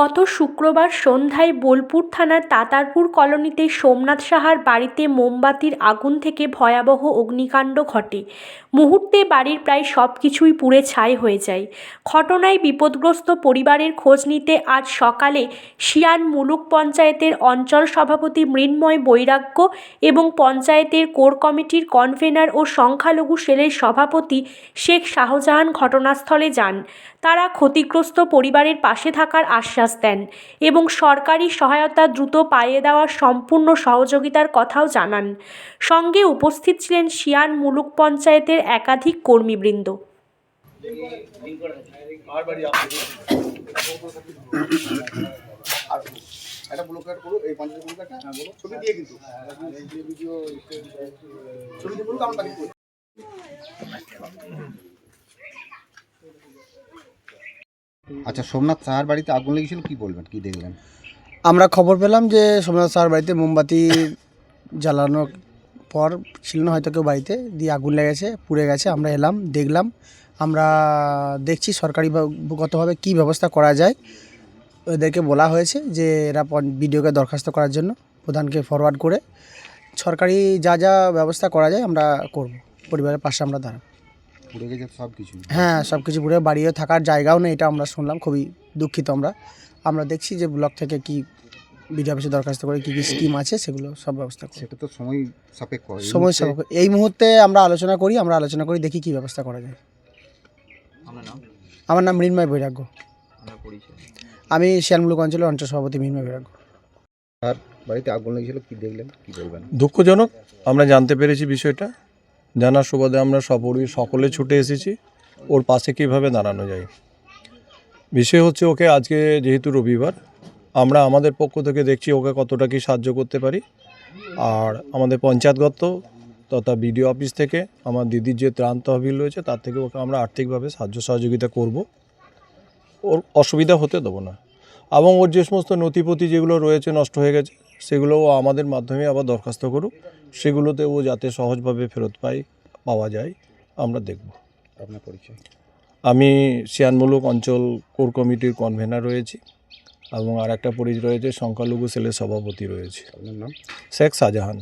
গত শুক্রবার সন্ধ্যায় বোলপুর থানার তাতারপুর কলোনিতে সোমনাথ সাহার বাড়িতে মোমবাতির আগুন থেকে ভয়াবহ অগ্নিকাণ্ড ঘটে। মুহূর্তে বাড়ির প্রায় সব কিছুই পুড়ে ছাই হয়ে যায়। ঘটনায় বিপদগ্রস্ত পরিবারের খোঁজ নিতে আজ সকালে শিয়ান মুলুক পঞ্চায়েতের অঞ্চল সভাপতি মৃন্ময় বৈরাগ্য এবং পঞ্চায়েতের কোর কমিটির কনভেনার ও সংখ্যালঘু সেলের সভাপতি শেখ শাহজাহান ঘটনাস্থলে যান। তারা ক্ষতিগ্রস্ত পরিবারের পাশে থাকার আশ্বাস দেন এবং সরকারি সহায়তা দ্রুত পাইয়ে দেওয়ার সম্পূর্ণ সহযোগিতার কথাও জানান। সঙ্গে উপস্থিত ছিলেন শিয়ান মুলুক পঞ্চায়েতের একাধিক কর্মীবৃন্দ। হ্যাঁ ছবি দিয়ে কিন্তু। ছবি দিয়ে করি আচ্ছা সোমনাথ সাহার বাড়িতে আগুন লেগেছিল, কি বলবেন, কি দেখলেন? আমরা খবর পেলাম যে সোমনাথ স্যার বাড়িতে মোমবাতি জ্বালানোর পর ছিল না হয়তো কেউ বাড়িতে, দিয়ে আগুন লেগেছে, পুড়ে গেছে, আমরা এলাম, দেখলাম, আমরা দেখছি সরকারিগতভাবে কী ব্যবস্থা করা যায়। ওদেরকে বলা হয়েছে যে এরা বিডিওকে দরখাস্ত করার জন্য, প্রধানকে ফরওয়ার্ড করে, সরকারি যা যা ব্যবস্থা করা যায় আমরা করব, পরিবারের পাশে আমরা দাঁড়াবো। পুড়ে গেছে সব কিছু হ্যাঁ সব কিছু পুরো বাড়িও থাকার জায়গাও নেই এটা আমরা শুনলাম খুবই দুঃখিত আমরা। আমরা দেখছি যে ব্লক থেকে কি বিডিও অফিসে দরখাস্ত করে কী কী স্কিম আছে সেগুলো সব ব্যবস্থা করি সেটা তো সময় সাপেক্ষ এই সময় মুহূর্তে- সাপেক্ষ। এই মুহূর্তে আমরা আলোচনা করি আমরা আলোচনা করি দেখি কি ব্যবস্থা করা যায়। আমার নাম? মৃন্ময় বৈরাগ্য। আমি শিয়ালমুলুক অঞ্চলের অঞ্চল সভাপতি মৃন্ময় বৈরাগ্য। সাহার বাড়িতে আগুন লেগেছিল কি দেখলেন কি বলবেন? দুঃখজনক আমরা জানতে পেরেছি বিষয়টা। জানার সুবাদে আমরা সপরি সকলে ছুটে এসেছি। ওর পাশে কীভাবে দাঁড়ানো যায়? বিষয় হচ্ছে ওকে আজকে যেহেতু রবিবার, আমরা আমাদের পক্ষ থেকে দেখছি ওকে কতটা কি সাহায্য করতে পারি। আর আমাদের পঞ্চায়েতগত তথা বিডিও অফিস থেকে আমার দিদির যে ত্রাণ তহবিল রয়েছে, তার থেকে ওকে আমরা আর্থিকভাবে সাহায্য সহযোগিতা করব। ওর অসুবিধা হতে দেবো না। এবং ওর যে সমস্ত নথিপতি যেগুলো রয়েছে নষ্ট হয়ে গেছে সেগুলোও আমাদের মাধ্যমে আবার দরখাস্ত করুক। সেগুলোতে ও যাতে সহজভাবে ফেরত পাই পাওয়া যায় আমরা দেখব। আপনার পরিচয়? আমি শিয়ানমূলক অঞ্চল কোর কমিটির কনভেনার রয়েছি এবং আর একটা পরিচয় রয়েছে সংখ্যালঘু সেলের সভাপতি রয়েছে। আপনার নাম? শেখ শাহজাহান।